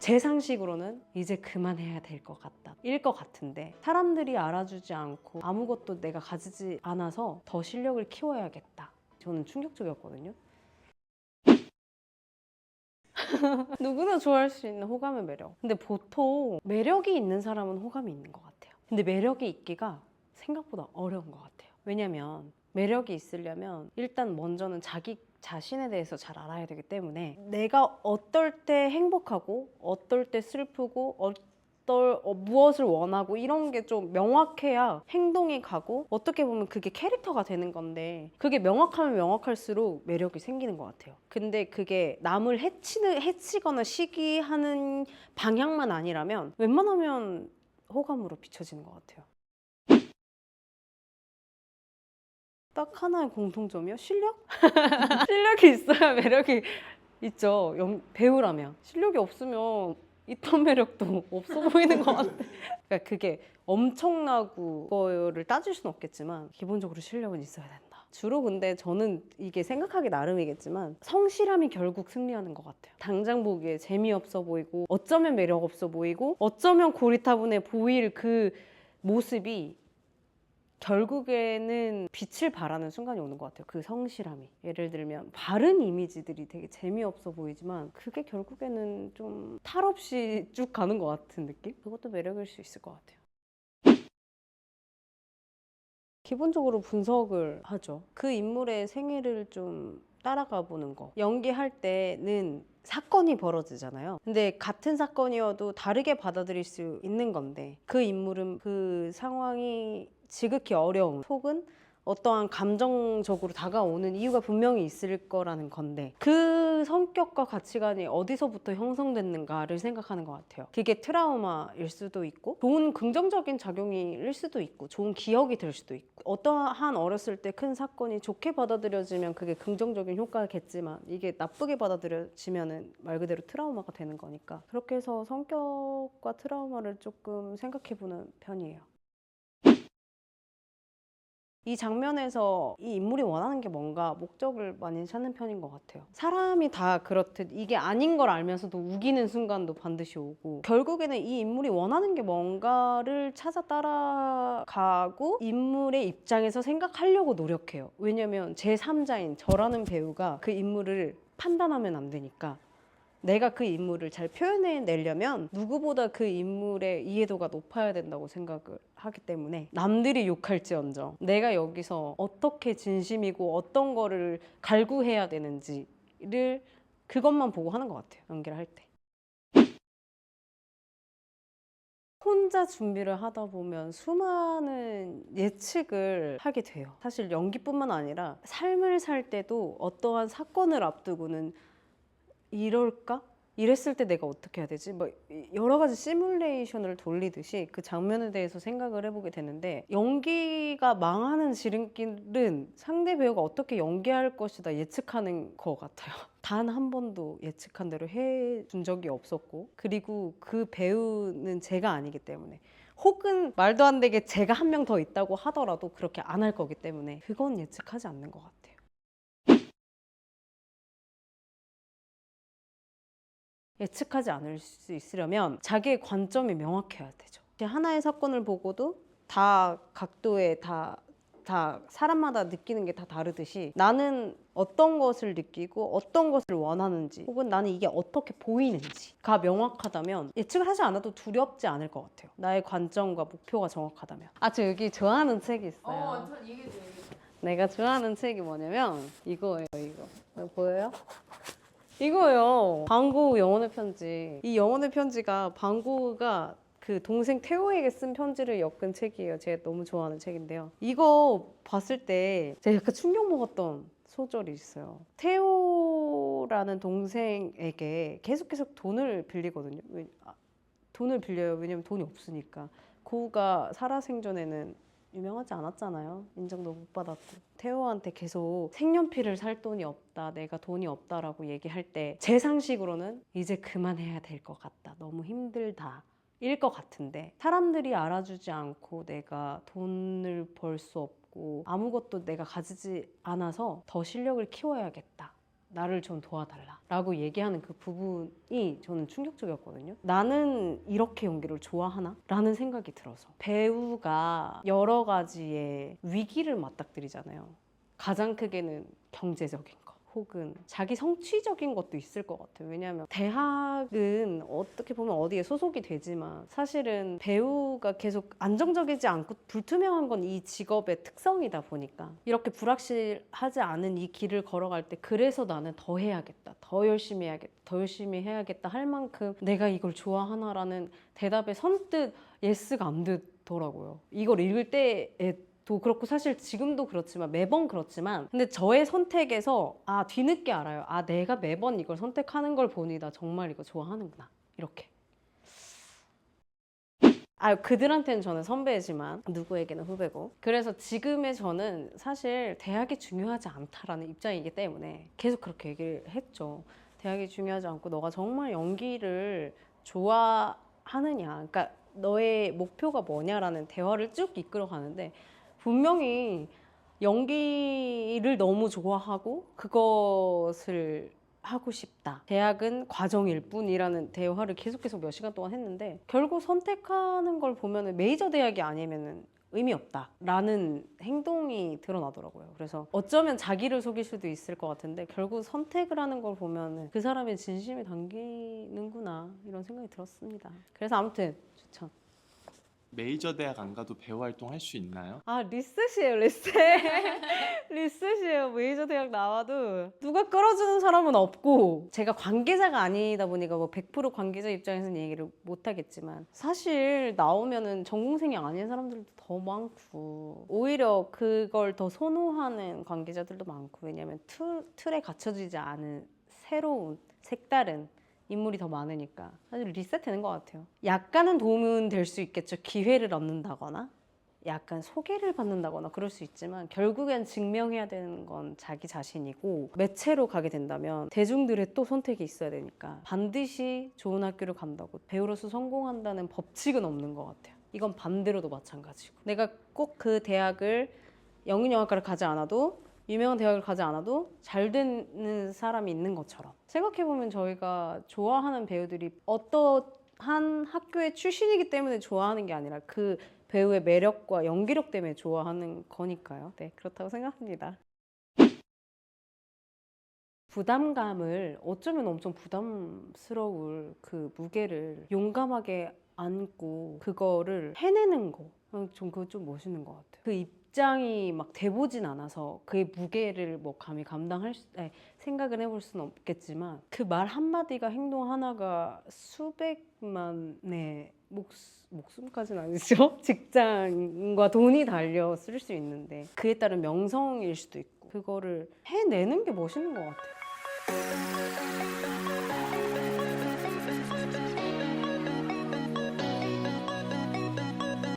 제 상식으로는 이제 그만해야 될 것 같다. 일 것 같은데 사람들이 알아주지 않고 아무것도 내가 가지지 않아서 더 실력을 키워야겠다. 저는 충격적이었거든요. 누구나 좋아할 수 있는 호감의 매력. 근데 보통 매력이 있는 사람은 호감이 있는 것 같아요. 근데 매력이 있기가 생각보다 어려운 것 같아요. 왜냐면 매력이 있으려면 일단 먼저는 자기 자신에 대해서 잘 알아야 되기 때문에 내가 어떨 때 행복하고 어떨 때 슬프고 어떨 어, 무엇을 원하고 이런 게 좀 명확해야 행동이 가고 어떻게 보면 그게 캐릭터가 되는 건데 그게 명확하면 명확할수록 매력이 생기는 것 같아요. 근데 그게 남을 해치는 해치거나 시기하는 방향만 아니라면 웬만하면 호감으로 비춰지는 것 같아요. 딱 하나의 공통점이요? 실력? 실력이 있어야 매력이 있죠. 연- 배우라면. 실력이 없으면 있던 매력도 없어 보이는 것 같아. 그러니까 그게 엄청나고 그거를 따질 수는 없겠지만 기본적으로 실력은 있어야 된다. 주로 근데 저는 이게 생각하기 나름이겠지만 성실함이 결국 승리하는 것 같아요. 당장 보기에 재미없어 보이고 어쩌면 매력 없어 보이고 어쩌면 고리타분해 보일 그 모습이 결국에는 빛을 발하는 순간이 오는 것 같아요. 그 성실함이. 예를 들면 바른 이미지들이 되게 재미없어 보이지만 그게 결국에는 좀 탈 없이 쭉 가는 것 같은 느낌? 그것도 매력일 수 있을 것 같아요. 기본적으로 분석을 하죠. 그 인물의 생애를 좀 따라가 보는 거. 연기할 때는 사건이 벌어지잖아요. 근데 같은 사건이어도 다르게 받아들일 수 있는 건데 그 인물은 그 상황이 지극히 어려움 혹은 어떠한 감정적으로 다가오는 이유가 분명히 있을 거라는 건데 그 성격과 가치관이 어디서부터 형성됐는가를 생각하는 것 같아요. 그게 트라우마일 수도 있고 좋은 긍정적인 작용일 수도 있고 좋은 기억이 될 수도 있고 어떠한 어렸을 때 큰 사건이 좋게 받아들여지면 그게 긍정적인 효과겠지만 이게 나쁘게 받아들여지면은 말 그대로 트라우마가 되는 거니까 그렇게 해서 성격과 트라우마를 조금 생각해보는 편이에요. 이 장면에서 이 인물이 원하는 게 뭔가 목적을 많이 찾는 편인 것 같아요. 사람이 다 그렇듯 이게 아닌 걸 알면서도 우기는 순간도 반드시 오고 결국에는 이 인물이 원하는 게 뭔가를 찾아 따라가고 인물의 입장에서 생각하려고 노력해요. 왜냐면 제3자인 저라는 배우가 그 인물을 판단하면 안 되니까 내가 그 인물을 잘 표현해내려면 누구보다 그 인물의 이해도가 높아야 된다고 생각을 하기 때문에 남들이 욕할지언정 내가 여기서 어떻게 진심이고 어떤 거를 갈구해야 되는지를 그것만 보고 하는 것 같아요 연기를 할 때. 혼자 준비를 하다 보면 수많은 예측을 하게 돼요. 사실 연기뿐만 아니라 삶을 살 때도 어떠한 사건을 앞두고는 이럴까? 이랬을 때 내가 어떻게 해야 되지? 뭐 여러 가지 시뮬레이션을 돌리듯이 그 장면에 대해서 생각을 해보게 되는데 연기가 망하는 지름길은 상대 배우가 어떻게 연기할 것이다 예측하는 것 같아요. 단 한 번도 예측한 대로 해 준 적이 없었고 그리고 그 배우는 제가 아니기 때문에 혹은 말도 안 되게 제가 한 명 더 있다고 하더라도 그렇게 안 할 거기 때문에 그건 예측하지 않는 것 같아요. 예측하지 않을 수 있으려면 자기의 관점이 명확해야 되죠. 하나의 사건을 보고도 다 각도에 다, 다 사람마다 느끼는 게 다 다르듯이 나는 어떤 것을 느끼고 어떤 것을 원하는지 혹은 나는 이게 어떻게 보이는지가 명확하다면 예측을 하지 않아도 두렵지 않을 것 같아요. 나의 관점과 목표가 정확하다면. 아, 저 여기 좋아하는 책이 있어요. 어. 내가 좋아하는 책이 뭐냐면 이거예요, 이거. 이거 보여요? 이거예요. 방구 영혼의 편지. 이 영혼의 편지가 방구가 그 동생 태호에게 쓴 편지를 엮은 책이에요. 제가 너무 좋아하는 책인데요. 이거 봤을 때 제가 약간 충격 먹었던 소절이 있어요. 태호라는 동생에게 계속 계속 돈을 빌리거든요. 왜- 아, 돈을 빌려요. 왜냐면 돈이 없으니까. 고우가 살아생전에는 유명하지 않았잖아요. 인정도 못 받았고. 태호한테 계속 색연필을 살 돈이 없다, 내가 돈이 없다라고 얘기할 때 제 상식으로는 이제 그만해야 될 것 같다. 너무 힘들다. 일 것 같은데 사람들이 알아주지 않고 내가 돈을 벌 수 없고 아무것도 내가 가지지 않아서 더 실력을 키워야겠다. 나를 좀 도와달라 라고 얘기하는 그 부분이 저는 충격적이었거든요 나는 이렇게 연기를 좋아하나? 라는 생각이 들어서 배우가 여러 가지의 위기를 맞닥뜨리잖아요 가장 크게는 경제적인 거 혹은 자기 성취적인 것도 있을 것 같아요. 왜냐하면 대학은 어떻게 보면 어디에 소속이 되지만 사실은 배우가 계속 안정적이지 않고 불투명한 건 이 직업의 특성이다 보니까 이렇게 불확실하지 않은 이 길을 걸어갈 때 그래서 나는 더 해야겠다, 더 열심히 해야겠다, 더 열심히 해야겠다 할 만큼 내가 이걸 좋아하나라는 대답에 선뜻 예스가 안 되더라고요. 이걸 읽을 때에 도 그렇고 사실 지금도 그렇지만 매번 그렇지만 근데 저의 선택에서 아 뒤늦게 알아요. 아 내가 매번 이걸 선택하는 걸 보니 나 정말 이거 좋아하는구나. 이렇게. 아 그들한테는 저는 선배지만 누구에게는 후배고. 그래서 지금의 저는 사실 대학이 중요하지 않다라는 입장이기 때문에 계속 그렇게 얘기를 했죠. 대학이 중요하지 않고 너가 정말 연기를 좋아하느냐. 그러니까 너의 목표가 뭐냐라는 대화를 쭉 이끌어 가는데 분명히 연기를 너무 좋아하고 그것을 하고 싶다. 대학은 과정일 뿐이라는 대화를 계속 계속 몇 시간 동안 했는데 결국 선택하는 걸 보면은 메이저 대학이 아니면은 의미 없다 라는 행동이 드러나더라고요. 그래서 어쩌면 자기를 속일 수도 있을 것 같은데 결국 선택을 하는 걸 보면은 그 사람의 진심이 담기는구나 이런 생각이 들었습니다. 그래서 아무튼 추천. 메이저 대학 안 가도 배우 활동 할 수 있나요? 아 리셋이에요 리셋 리셋이에요 메이저 대학 나와도 누가 끌어주는 사람은 없고 제가 관계자가 아니다 보니까 뭐 100% 관계자 입장에서는 얘기를 못 하겠지만 사실 나오면은 전공생이 아닌 사람들도 더 많고 오히려 그걸 더 선호하는 관계자들도 많고 왜냐면 틀, 틀에 갇혀지지 않은 새로운 색다른 인물이 더 많으니까 사실 리셋되는 것 같아요. 약간은 도움은 될 수 있겠죠. 기회를 얻는다거나 약간 소개를 받는다거나 그럴 수 있지만 결국엔 증명해야 되는 건 자기 자신이고 매체로 가게 된다면 대중들의 또 선택이 있어야 되니까 반드시 좋은 학교를 간다고 배우로서 성공한다는 법칙은 없는 것 같아요. 이건 반대로도 마찬가지고 내가 꼭 그 대학을 영문영화과를 가지 않아도 유명한 대학을 가지 않아도 잘 되는 사람이 있는 것처럼 생각해보면 저희가 좋아하는 배우들이 어떠한 학교의 출신이기 때문에 좋아하는 게 아니라 그 배우의 매력과 연기력 때문에 좋아하는 거니까요. 네, 그렇다고 생각합니다. 부담감을 어쩌면 엄청 부담스러울 그 무게를 용감하게 안고 그거를 해내는 거. 어, 전 그거 좀 멋있는 것 같아요. 그 입장이 막 돼보진 않아서 그의 무게를 뭐 감히 감당할 수, 아니, 생각을 해볼 수는 없겠지만 그 말 한마디가 행동 하나가 수백만의 목, 목숨까지는 아니죠. 직장과 돈이 달려 쓸 수 있는데 그에 따른 명성일 수도 있고 그거를 해내는 게 멋있는 것 같아요.